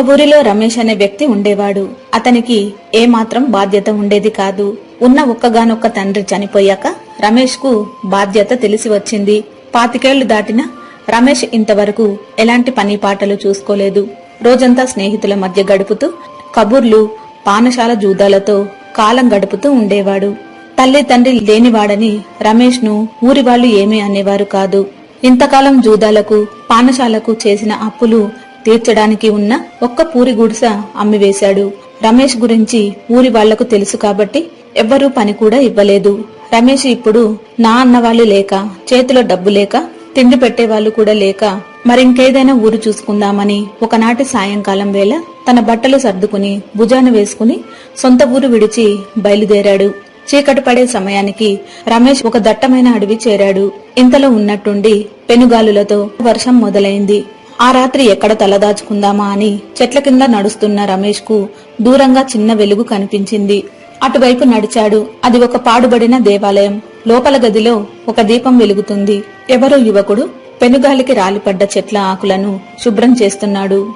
ఒక ఊరిలో రమేష్ అనే వ్యక్తి ఉండేవాడు. అతనికి ఏమాత్రం బాధ్యత ఉండేది కాదు. ఉన్న ఒక్కగానొక్క తండ్రి చనిపోయాక రమేష్కు బాధ్యత తెలిసి వచ్చింది. పాతికేళ్ళు దాటిన రమేష్ ఇంతవరకు ఎలాంటి పని పాటలు చూసుకోలేదు. రోజంతా స్నేహితుల మధ్య గడుపుతూ కబుర్లు పానశాల జూదాలతో కాలం గడుపుతూ ఉండేవాడు. తల్లి తండ్రి లేనివాడని రమేష్ను ఊరి వాళ్ళు ఏమీ అనేవారు కాదు. ఇంతకాలం జూదాలకు పానశాలకు చేసిన అప్పులు తీర్చడానికి ఉన్న ఒక్క పూరి గుడిస అమ్మివేశాడు. రమేష్ గురించి ఊరి వాళ్ళకు తెలుసు కాబట్టి ఎవ్వరూ పని కూడా ఇవ్వలేదు. రమేష్ ఇప్పుడు నా అన్నవాళ్ళు లేక చేతిలో డబ్బు లేక తిండి పెట్టేవాళ్ళు కూడా లేక మరింకేదైనా ఊరు చూసుకుందామని ఒకనాటి సాయంకాలం వేళ తన బట్టలు సర్దుకుని భుజాన వేసుకుని సొంత ఊరు విడిచి బయలుదేరాడు. చీకటి పడే సమయానికి రమేష్ ఒక దట్టమైన అడవి చేరాడు. ఇంతలో ఉన్నట్టుండి పెనుగాలులతో వర్షం మొదలైంది. ఆ రాత్రి ఎక్కడ తలదాచుకుందామా అని చెట్ల కింద నడుస్తున్న రమేష్కు దూరంగా చిన్న వెలుగు కనిపించింది. అటువైపు నడిచాడు. అది ఒక పాడుబడిన దేవాలయం. లోపల గదిలో ఒక దీపం వెలుగుతుంది. ఎవరో యువకుడు పెనుగాలికి రాలిపడ్డ చెట్ల ఆకులను శుభ్రం చేస్తున్నాడు.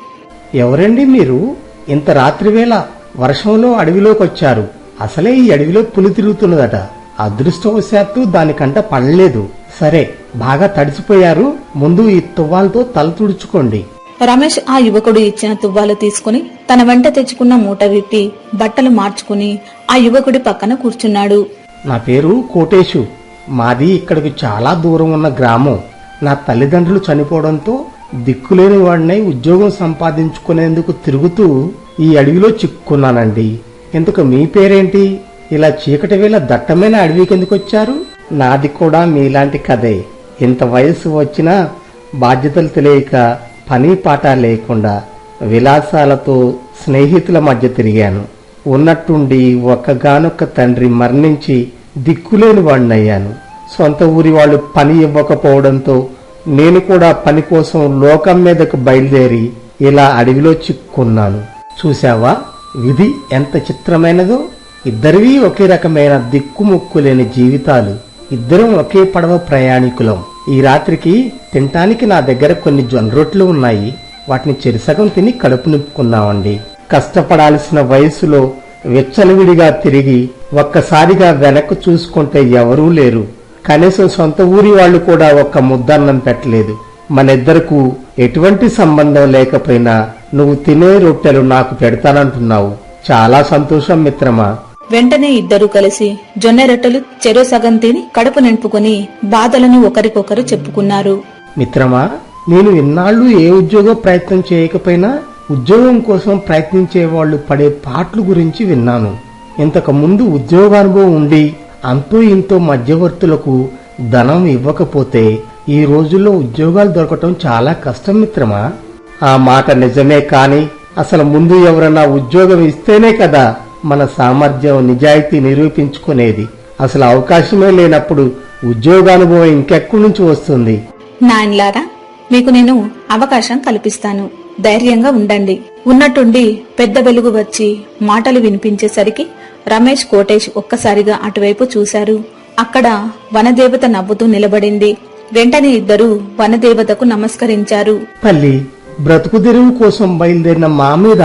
ఎవరండి మీరు? ఇంత రాత్రివేళ వర్షంలో అడవిలోకి వచ్చారు అసలే ఈ అడవిలో పులి తిరుగుతున్నదట. అదృష్టవశాత్తు దానికంట పడలేదు. సరే బాగా తడిసిపోయారు. ముందు ఈ తువ్వాలతో తల తుడుచుకోండి. రమేష్ ఆ యువకుడు ఇచ్చిన తువ్వాలు తీసుకుని తన వెంట తెచ్చుకున్న మూట విప్పి బట్టలు మార్చుకుని ఆ యువకుడి పక్కన కూర్చున్నాడు. నా పేరు కోటేశు. మాది ఇక్కడికి చాలా దూరం ఉన్న గ్రామం. నా తల్లిదండ్రులు చనిపోవడంతో దిక్కులేని వాడినై ఉద్యోగం సంపాదించుకునేందుకు తిరుగుతూ ఈ అడవిలో చిక్కుకున్నానండి ఇంతకు మీ పేరేంటి? ఇలా చీకటి వేళ దట్టమైన అడవికి ఎందుకు వచ్చారు? నాది కూడా మీలాంటి కథే. ఇంత వయసు వచ్చినా బాధ్యతలు తెలియక పని పాట లేకుండా విలాసాలతో స్నేహితుల మధ్య తిరిగాను. ఉన్నట్టుండి ఒక్కగానొక్క తండ్రి మరణించి దిక్కులేని వాడినయ్యాను. సొంత ఊరి వాళ్ళు పని ఇవ్వకపోవడంతో నేను కూడా పని కోసం లోకం మీదకు బయలుదేరి ఇలా అడవిలో చిక్కుకున్నాను చూశావా? విధి ఎంత చిత్రమైనదో? ఇద్దరివి ఒకే రకమైన దిక్కుముక్కు లేని జీవితాలు. ఇద్దరం ఒకే పడవ ప్రయాణికులం. ఈ రాత్రికి తినటానికి నా దగ్గర కొన్ని జొన్న రొట్లు ఉన్నాయి. వాటిని చెరిసగం తిని కడుపు నింపుకున్నామండి. కష్టపడాల్సిన వయసులో వెచ్చలవిడిగా తిరిగి ఒక్కసారిగా వెనక్కు చూసుకుంటే ఎవరూ లేరు. కనీసం సొంత ఊరి వాళ్ళు కూడా ఒక్క ముద్దన్నం పెట్టలేదు. మనిద్దరకు ఎటువంటి సంబంధం లేకపోయినా నువ్వు తినే రొట్టెలు నాకు పెడతానంటున్నావు. చాలా సంతోషం మిత్రమా? వెంటనే ఇద్దరూ కలిసి జొన్న రొట్టెలు చెరో సగం తిని కడుపు నింపుకుని బాధలను ఒకరికొకరు చెప్పుకున్నారు. మిత్రమా నేను ఇన్నాళ్ళు ఏ ఉద్యోగ ప్రయత్నం చేయకపోయినా ఉద్యోగం కోసం ప్రయత్నించే వాళ్ళు పడే పాటల గురించి విన్నాను. ఇంతకు ముందు ఉద్యోగానుభవం ఉండి అంతో ఇంతో మధ్యవర్తులకు ధనం ఇవ్వకపోతే ఈ రోజుల్లో ఉద్యోగాలు దొరకటం చాలా కష్టం మిత్రమా? ఆ మాట నిజమే కాని అసలు ముందు ఎవరన్నా ఉద్యోగం ఇస్తేనే కదా మన సామర్థ్యం నిజాయితీ నిరూపించుకునేది. అసలు అవకాశమే లేనప్పుడు ఉద్యోగానుభవం ఇంకెక్కడి నుంచి వస్తుంది? నాయన్లారా మీకు నేను అవకాశం కల్పిస్తాను. ధైర్యంగా ఉండండి. ఉన్నట్టుండి పెద్ద వెలుగు వచ్చి మాటలు వినిపించేసరికి రమేష్ కోటేష్ ఒక్కసారిగా అటువైపు చూశారు. అక్కడ వనదేవత నవ్వుతూ నిలబడింది. వెంటనే ఇద్దరు వనదేవతకు నమస్కరించారు. తల్లి బ్రతుకు తెరువు కోసం బయలుదేరిన మా మీద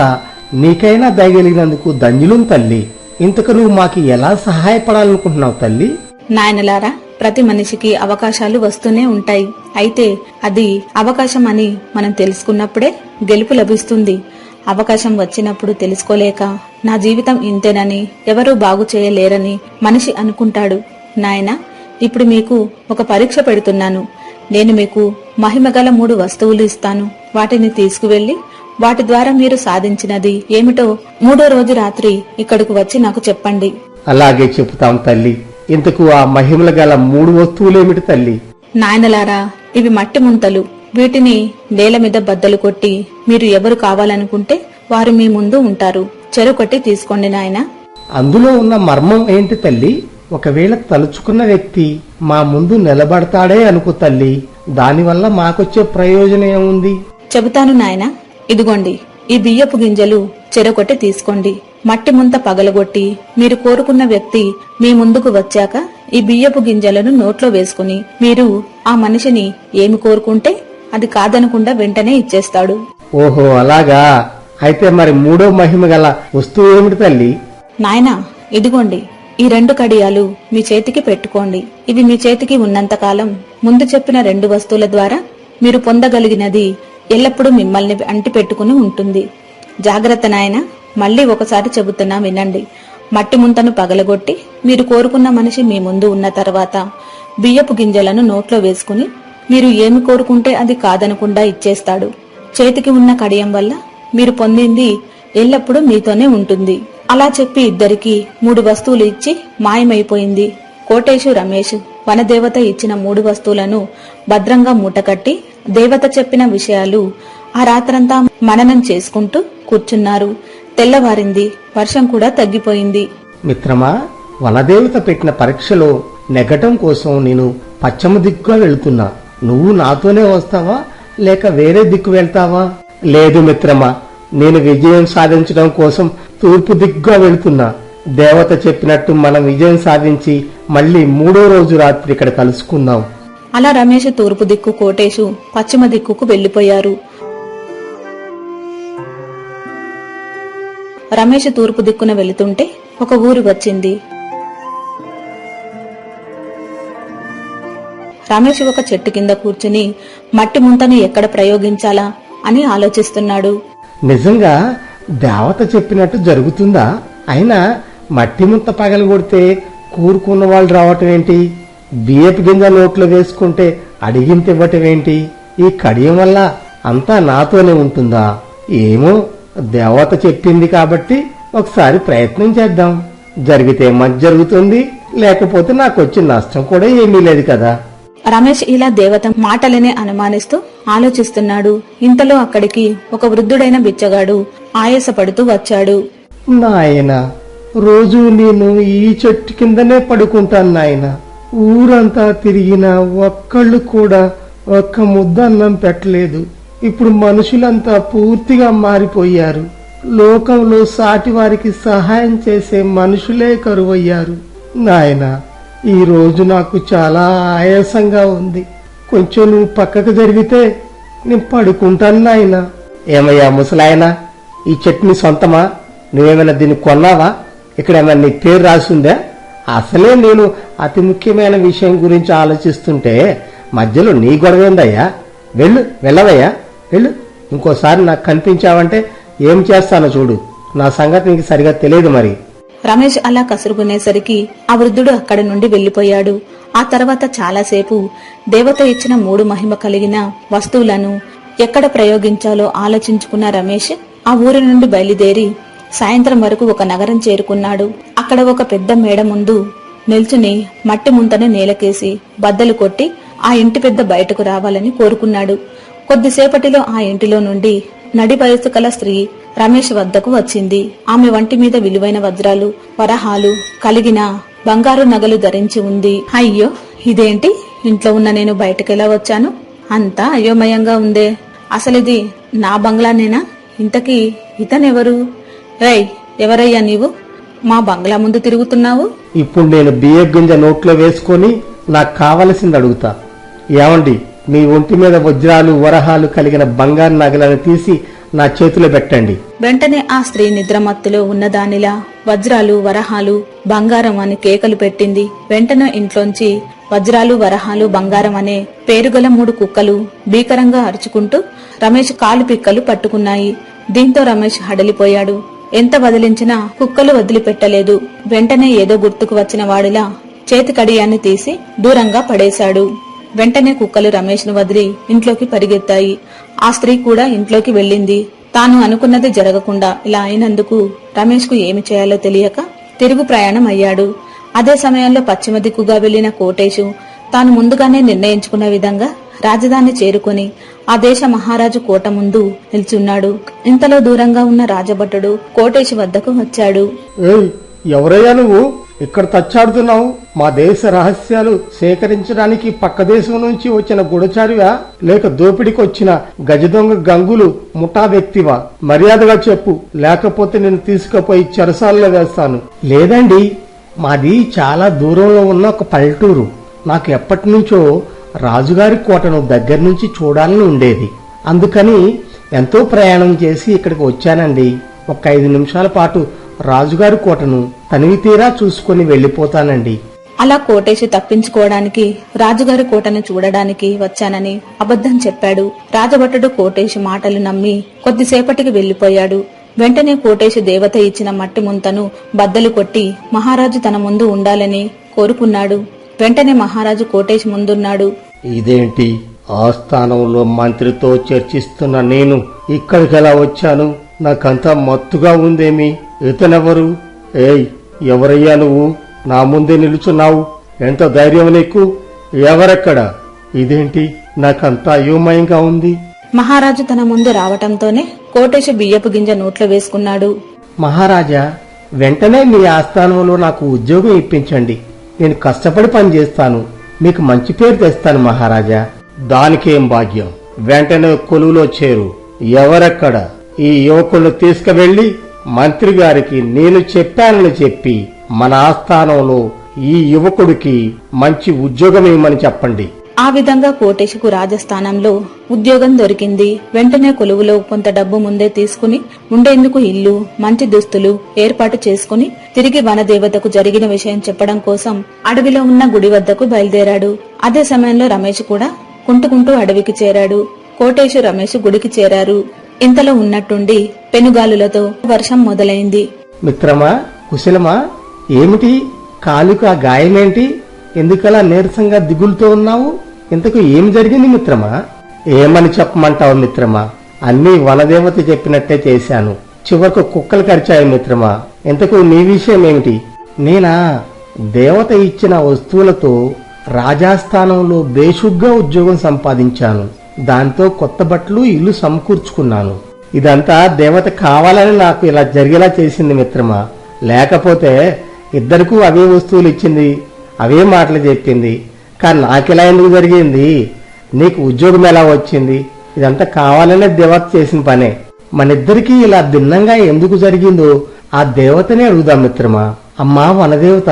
నీకైనా దయగలిగినందుకు ధన్యులం తల్లి. ఇంతకు నువ్వు మాకు ఎలా సహాయపడాలనుకుంటున్నావు తల్లి? నాయనలారా ప్రతి మనిషికి అవకాశాలు వస్తూనే ఉంటాయి. అయితే అది అవకాశం అని మనం తెలుసుకున్నప్పుడే గెలుపు లభిస్తుంది. అవకాశం వచ్చినప్పుడు తెలుసుకోలేక నా జీవితం ఇంతేనని ఎవరూ బాగు చేయలేరని మనిషి అనుకుంటాడు. నాయనా ఇప్పుడు మీకు ఒక పరీక్ష పెడుతున్నాను. నేను మీకు మహిమగల మూడు వస్తువులు ఇస్తాను. వాటిని తీసుకువెళ్ళి వాటి ద్వారా మీరు సాధించినది ఏమిటో మూడో రోజు రాత్రి ఇక్కడకు వచ్చి నాకు చెప్పండి. అలాగే చెబుతాం తల్లి. ఇంతకు ఆ మహిమల గల మూడు వస్తువులేమిటి తల్లి? నాయనలారా ఇవి మట్టి ముంతలు. వీటిని నేల మీద బద్దలు కొట్టి మీరు ఎవరు కావాలనుకుంటే వారు మీ ముందు ఉంటారు. చెరుకొట్టి తీసుకోండి నాయన. అందులో ఉన్న మర్మం ఏంటి తల్లి? ఒకవేళ తలుచుకున్న వ్యక్తి మా ముందు నిలబడతాడే అనుకో తల్లి దానివల్ల మాకొచ్చే ప్రయోజనం ఏముంది? చెబుతాను నాయనా ఇదిగోండి ఈ బియ్యపు గింజలు చెరొకటి తీసుకోండి. మట్టి ముంత పగలగొట్టి మీరు కోరుకున్న వ్యక్తి మీ ముందుకు వచ్చాక ఈ బియ్యపు గింజలను నోట్లో వేసుకుని మీరు ఆ మనిషిని ఏమి కోరుకుంటే అది కాదనకుండా వెంటనే ఇచ్చేస్తాడు. ఓహో అలాగా? అయితే మరి మూడో మహిమ గల వస్తువు ఏమిటి తల్లి? నాయనా ఇదిగోండి ఈ రెండు కడియాలు మీ చేతికి పెట్టుకోండి. ఇవి మీ చేతికి ఉన్నంతకాలం ముందు చెప్పిన రెండు వస్తువుల ద్వారా మీరు పొందగలిగినది ఎల్లప్పుడూ మిమ్మల్ని అంటిపెట్టుకుని ఉంటుంది. జాగ్రత్త నాయన మళ్ళీ ఒకసారి చెబుతున్నా వినండి. మట్టి ముంతను పగలగొట్టి మీరు కోరుకున్న మనిషి మీ ముందు ఉన్న తర్వాత బియ్యపు గింజలను నోట్లో వేసుకుని మీరు ఏమి కోరుకుంటే అది కాదనకుండా ఇచ్చేస్తాడు. చేతికి ఉన్న కడియం వల్ల మీరు పొందింది ఎల్లప్పుడూ మీతోనే ఉంటుంది. అలా చెప్పి ఇద్దరికి మూడు వస్తువులు ఇచ్చి మాయమైపోయింది. కోటేశు రమేష్ వనదేవత ఇచ్చిన మూడు వస్తువులను భద్రంగా మూటకట్టి దేవత చెప్పిన విషయాలు ఆ రాత్రంతా మననం చేసుకుంటూ కూర్చున్నారు. తెల్లవారింది. వర్షం కూడా తగ్గిపోయింది. మిత్రమా వనదేవత పెట్టిన పరీక్షలో నెగ్గటం కోసం నేను పశ్చిమ దిక్కుగా వెళుతున్నా. నువ్వు నాతోనే వస్తావా? లేక వేరే దిక్కు వెళ్తావా? లేదు మిత్రమా నేను విజయం సాధించడం కోసం తూర్పు దిక్కుగా వెళ్తున్నా. దేవత చెప్పినట్టు మనం విజయం సాధించి మళ్ళీ మూడో రోజు రాత్రి ఇక్కడ కలుసుకుందాం. అలా రమేష్ తూర్పు దిక్కు కోటేశు పశ్చిమ దిక్కుకు వెళ్ళిపోయారు రమేష్ తూర్పు దిక్కున వెళుతుంటే ఒక ఊరు వచ్చింది. రమేష్ ఒక చెట్టు కింద కూర్చుని మట్టి ముంతను ఎక్కడ ప్రయోగించాలా? అని ఆలోచిస్తున్నాడు. నిజంగా దేవత చెప్పినట్టు జరుగుతుందా? అయినా మట్టి ముంత పగలు కొడితే కూరుకున్న వాళ్ళు రావటం ఏంటి? బియ్యపు గింజ నోట్లో వేసుకుంటే అడిగింత ఇవ్వటం ఏంటి? ఈ కడియం వల్ల అంతా నాతోనే ఉంటుందా? ఏమో దేవత చెప్పింది కాబట్టి ఒకసారి ప్రయత్నం చేద్దాం. జరిగితే మంచి జరుగుతుంది లేకపోతే నాకు వచ్చిన నష్టం కూడా ఏమీ లేదు కదా. రమేష్ ఇలా దేవత మాటలనే అనుమానిస్తూ ఆలోచిస్తున్నాడు. ఇంతలో అక్కడికి ఒక వృద్ధుడైన బిచ్చగాడు ఆయాసపడుతూ వచ్చాడు. నాయన రోజు నేను ఈ చెట్టు కిందనే పడుకుంటాను నాయన. ఊరంతా తిరిగినా ఒక్కళ్ళు కూడా ఒక్క ముద్ద అన్నం పెట్టలేదు. ఇప్పుడు మనుషులంతా పూర్తిగా మారిపోయారు. లోకంలో సాటి వారికి సహాయం చేసే మనుషులే కరువయ్యారు. నాయన ఈ రోజు నాకు చాలా ఆయాసంగా ఉంది. కొంచెం నువ్వు పక్కకు జరిగితే నేను పడుకుంటాను నాయన. ఏమయ్యా ముసలాయనా? ఈ చట్నీ సొంతమా? నువ్వేమైనా దీన్ని కొన్నావా? ఇక్కడ ఏమైనా నీ పేరు రాసిందా? అసలే నేను అతి ముఖ్యమైన విషయం గురించి ఆలోచిస్తుంటే మధ్యలో నీ గొడవ ఏందయ్యా? వెళ్ళు వెళ్ళవయ్యా వెళ్ళు. ఇంకోసారి నాకు కనిపించావంటే ఏం చేస్తానో చూడు. నా సంగతి నీకు సరిగా తెలియదు మరి. రమేష్ అలా కసురుకునేసరికి ఆ వృద్ధుడు అక్కడి నుండి వెళ్ళిపోయాడు ఆ తర్వాత చాలాసేపు దేవత ఇచ్చిన మూడు మహిమ కలిగిన వస్తువులను ఎక్కడ ప్రయోగించాలో ఆలోచించుకున్న రమేష్ ఆ ఊరి నుండి బయలుదేరి సాయంత్రం వరకు ఒక నగరం చేరుకున్నాడు. అక్కడ ఒక పెద్ద మేడ ముందు నిల్చుని మట్టి ముంతను నేలకేసి బద్దలు కొట్టి ఆ ఇంటి పెద్ద బయటకు రావాలని కోరుకున్నాడు. కొద్దిసేపటిలో ఆ ఇంటిలో నుండి నడి వయస్సు కల స్త్రీ రమేష్ వద్దకు వచ్చింది. ఆమె వంటి మీద విలువైన వజ్రాలు వరహాలు కలిగిన బంగారు నగలు ధరించి ఉంది. అయ్యో ఇదేంటి? ఇంట్లో ఉన్న నేను బయటకెలా వచ్చాను? అంతా అయోమయంగా ఉందే. అసలిది నా బంగ్లానేనా? ఇంతకీ ఇతనెవరు? రేయ్ ఎవరయ్యా నీవు? మా బంగ్లా ముందు తిరుగుతున్నావు? ఇప్పుడు నేను బియ్య గింజ నోట్లో వేసుకొని నాకు కావలసింది అడుగుతా. ఏమండి మీ ఒంటి మీద వజ్రాలు వరహాలు కలిగిన బంగారు నగలను తీసి నా చేతిలో పెట్టండి. వెంటనే ఆ స్త్రీ నిద్రమత్తులో ఉన్నదానిలా వజ్రాలు వరహాలు బంగారం అని కేకలు పెట్టింది. వెంటనే ఇంట్లోంచి వజ్రాలు వరహాలు బంగారం అనే పేరుగల మూడు కుక్కలు భీకరంగా అరుచుకుంటూ రమేష్ కాలు పిక్కలు పట్టుకున్నాయి. దీంతో రమేష్ హడలిపోయాడు. ఎంత వదిలించినా కుక్కలు వదిలిపెట్టలేదు. వెంటనే ఏదో గుర్తుకు వచ్చిన వాడిలా చేతి కడియాన్ని తీసి దూరంగా పడేశాడు. వెంటనే కుక్కలు రమేష్ను వదిలి ఇంట్లోకి పరిగెత్తాయి. ఆ స్త్రీ కూడా ఇంట్లోకి వెళ్ళింది. తాను అనుకున్నది జరగకుండా ఇలా అయినందుకు రమేష్కు ఏమి చేయాలో తెలియక తిరుగు ప్రయాణం అయ్యాడు అదే సమయంలో పశ్చిమ దిక్కుగా వెళ్ళిన కోటేశు తాను ముందుగానే నిర్ణయించుకున్న విధంగా రాజధాని చేరుకొని ఆ దేశ మహారాజు కోట ముందు నిల్చున్నాడు. ఇంతలో దూరంగా ఉన్న రాజభటుడు కోటేశు వద్దకు వచ్చాడు. ఎవరయ్యా నువ్వు? ఇక్కడ తచ్చాడుతున్నావు. మా దేశ రహస్యాలు సేకరించడానికి పక్క దేశం నుంచి వచ్చిన గుడచారివా లేక దోపిడికి వచ్చిన గజదొంగ గంగులు ముఠా వ్యక్తివా? మర్యాదగా చెప్పు. లేకపోతే నేను తీసుకుపోయి చెరసాలలో వేస్తాను. లేదండి మాది చాలా దూరంలో ఉన్న ఒక పల్లెటూరు. నాకు ఎప్పటి నుంచో రాజుగారి కోటను దగ్గర నుంచి చూడాలని ఉండేది. అందుకని ఎంతో ప్రయాణం చేసి ఇక్కడికి వచ్చానండి. ఒక ఐదు నిమిషాల పాటు రాజుగారి కోటను తనివి తీరా చూసుకుని వెళ్ళిపోతానండి అలా కోటేశు తప్పించుకోవడానికి రాజుగారి కోటను చూడడానికి వచ్చానని అబద్ధం చెప్పాడు. రాజభటుడు కోటేశు మాటలు నమ్మి కొద్దిసేపటికి వెళ్ళిపోయాడు వెంటనే కోటేశు దేవత ఇచ్చిన మట్టి ముంతను బద్దలు కొట్టి మహారాజు తన ముందు ఉండాలని కోరుకున్నాడు. వెంటనే మహారాజు కోటేశు ముందున్నాడు. ఇదేంటి? ఆస్థానంలో మంత్రితో చర్చిస్తున్న నేను ఇక్కడికి ఎలా వచ్చాను? నాకంతా మత్తుగా ఉందేమి? ఇతనెవరు? ఏయ్ ఎవరయ్యా నువ్వు? నా ముందే నిలుచున్నావు. ఎంత ధైర్యం నీకు? ఎవరెక్కడ? ఇదేంటి? నాకంతా అయోమయంగా ఉంది. మహారాజు తన ముందు రావటంతోనే కోటేశు బియ్యపు గింజ నోట్లో వేసుకున్నాడు. మహారాజా వెంటనే మీ ఆస్థానంలో నాకు ఉద్యోగం ఇప్పించండి. నేను కష్టపడి పని చేస్తాను మీకు మంచి పేరు తెస్తాను మహారాజా. దానికేం భాగ్యం? వెంటనే కొలువులో చేరు. ఎవరెక్కడ? ఈ యువకులను తీసుకువెళ్ళి మంత్రి గారికి నేను చెప్పానని చెప్పి మన ఆస్థానంలో ఈ యువకుడికి మంచి ఉద్యోగం ఇవ్వమని చెప్పండి. ఆ విధంగా కోటేశుకు రాజస్థానంలో ఉద్యోగం దొరికింది. వెంటనే కొలువులో కొంత డబ్బు ముందే తీసుకుని ఉండేందుకు ఇల్లు మంచి దుస్తులు ఏర్పాటు చేసుకుని తిరిగి వనదేవతకు జరిగిన విషయం చెప్పడం కోసం అడవిలో ఉన్న గుడి వద్దకు బయలుదేరాడు. అదే సమయంలో రమేష్ కూడా కుంటుకుంటూ అడవికి చేరాడు. కోటేశు రమేష్ గుడికి చేరారు. ఇంతలో ఉన్నట్టుండి పెనుగాలులతో వర్షం మొదలైంది. మిత్రమా కుశలమా? ఏమిటి? కాలుకు ఆ గాయమేంటి? ఎందుకలా నీరసంగా దిగులుతో ఉన్నావు? ఇంతకు ఏం జరిగింది మిత్రమా? ఏమని చెప్పమంటావు మిత్రమా? అన్నీ వనదేవత చెప్పినట్టే చేశాను. చివరకు కుక్కలు కరిచాయి మిత్రమా. ఇంతకు నీ విషయం ఏమిటి? నేనా? దేవత ఇచ్చిన వస్తువులతో రాజాస్థానంలో బేషుగ్గా ఉద్యోగం సంపాదించాను. దాంతో కొత్త బట్టలు ఇల్లు సమకూర్చుకున్నాను. ఇదంతా దేవత కావాలని నాకు ఇలా జరిగేలా చేసింది మిత్రమా. లేకపోతే ఇద్దరికూ అవే వస్తువులు ఇచ్చింది అవే మాటలు చెప్పింది. కానీ నాకెలా ఎందుకు జరిగింది? నీకు ఉద్యోగం ఎలా వచ్చింది? ఇదంతా కావాలనే దేవత చేసిన పనే. మనిద్దరికీ ఇలా భిన్నంగా ఎందుకు జరిగిందో ఆ దేవతనే అడుగుదాం మిత్రమా. అమ్మా వనదేవత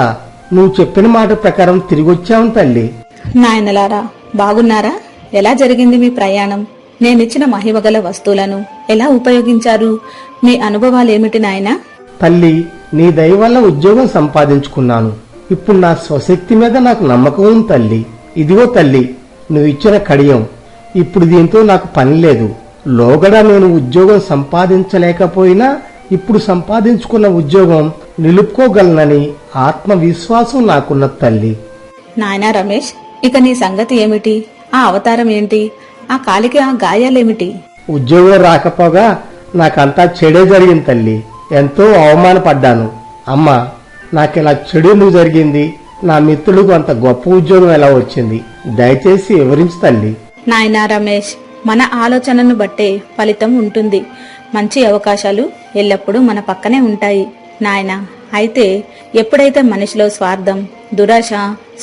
నువ్వు చెప్పిన మాట ప్రకారం తిరిగొచ్చావు తల్లి. నాయనలారా బాగున్నారా? ఎలా జరిగింది మీ ప్రయాణం? నేనిచ్చిన మహిమగల వస్తువులను ఎలా ఉపయోగించారు? మీ అనుభవాలేమిటి నాయనా? తల్లి నీ దయ వల్ల ఉద్యోగం సంపాదించుకున్నాను. ఇప్పుడు నా స్వశక్తి మీద నాకు నమ్మకం ఉంది తల్లి. ఇదిగో తల్లి నువ్వు ఇచ్చిన కడియం. ఇప్పుడు దీంతో నాకు పని లేదు. లోగడ నేను ఉద్యోగం సంపాదించలేకపోయినా ఇప్పుడు సంపాదించుకున్న ఉద్యోగం నిలుపుకోగలనని ఆత్మవిశ్వాసం నాకున్న తల్లి. నాయనా రమేష్ ఇక నీ సంగతి ఏమిటి? ఆ అవతారం ఏంటి? ఆ కాలికి ఆ గాయాలేమిటి? ఉద్యోగం రాకపోగా నాకంతా చెడే జరిగింది తల్లి. ఎంతో అవమానపడ్డాను. అమ్మా నాకిలా చెడు ఎందుకు జరిగింది? నా మిత్రులకు అంత గొప్ప ఉద్యోగం ఎలా వచ్చింది? దయచేసి వివరించు తల్లి. నాయనా రమేష్ మన ఆలోచనను బట్టే ఫలితం ఉంటుంది. మంచి అవకాశాలు ఎల్లప్పుడూ మన పక్కనే ఉంటాయి. నాయనా అయితే ఎప్పుడైతే మనిషిలో స్వార్థం దురాశ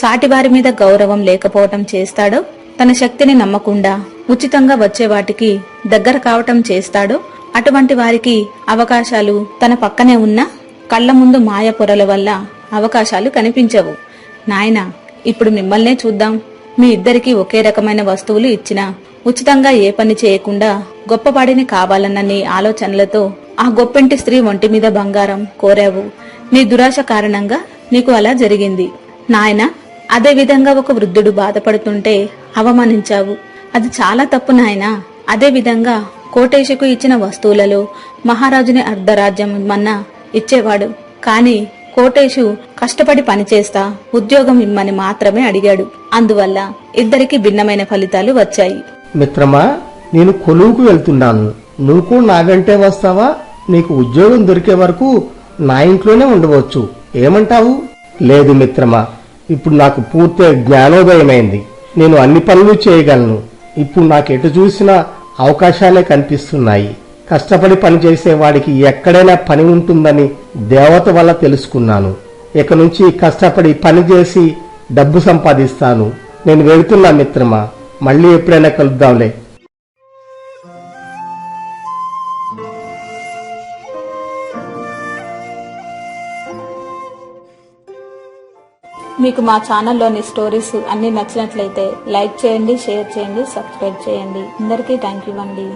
సాటివారి మీద గౌరవం లేకపోవటం చేస్తాడో తన శక్తిని నమ్మకుండా ఉచితంగా వచ్చే వాటికి దగ్గర కావటం చేస్తాడో అటువంటి వారికి అవకాశాలు తన పక్కనే ఉన్న కళ్ళ ముందు మాయ పొరల వల్ల అవకాశాలు కనిపించవు. నాయనా ఇప్పుడు మిమ్మల్నే చూద్దాం. మీ ఇద్దరికీ ఒకే రకమైన వస్తువులు ఇచ్చినా ఉచితంగా ఏ పని చేయకుండా గొప్పవాడిని కావాలన్న నీ ఆలోచనలతో ఆ గొప్పింటి స్త్రీ ఒంటి మీద బంగారం కోరావు. నీ దురాశ కారణంగా నీకు అలా జరిగింది. నాయన అదే విధంగా ఒక వృద్ధుడు బాధపడుతుంటే అవమానించావు. అది చాలా తప్పు నాయనా. అదే విధంగా కోటేశకు ఇచ్చిన వస్తువులలో మహారాజుని అర్ధరాజ్యం మన్నా ఇచ్చేవాడు. కాని కోటేశు కష్టపడి పనిచేస్తా ఉద్యోగం ఇమ్మని మాత్రమే అడిగాడు. అందువల్ల ఇద్దరికి భిన్నమైన ఫలితాలు వచ్చాయి. మిత్రమా నేను కొలువుకు వెళ్తున్నాను. నువ్వు కూడా నా వెంటే వస్తావా? నీకు ఉద్యోగం దొరికే వరకు నా ఇంట్లోనే ఉండవచ్చు. ఏమంటావు? లేదు మిత్రమా ఇప్పుడు నాకు పూర్తి జ్ఞానోదయమైంది. నేను అన్ని పనులు చేయగలను. ఇప్పుడు నాకు ఎటు చూసినా అవకాశాలే కనిపిస్తున్నాయి. కష్టపడి పనిచేసేవాడికి ఎక్కడైనా పని ఉంటుందని దేవత వల్ల తెలుసుకున్నాను. ఇక నుంచి కష్టపడి పని చేసి డబ్బు సంపాదిస్తాను. నేను వెళుతున్నా మిత్రమా? మళ్ళీ ఎప్పుడైనా కలుద్దాంలే. మీకు మా ఛానల్లోని స్టోరీస్ అన్నీ నచ్చినట్లయితే లైక్ చేయండి షేర్ చేయండి సబ్స్క్రైబ్ చేయండి. అందరికీ థ్యాంక్ యూ అండి.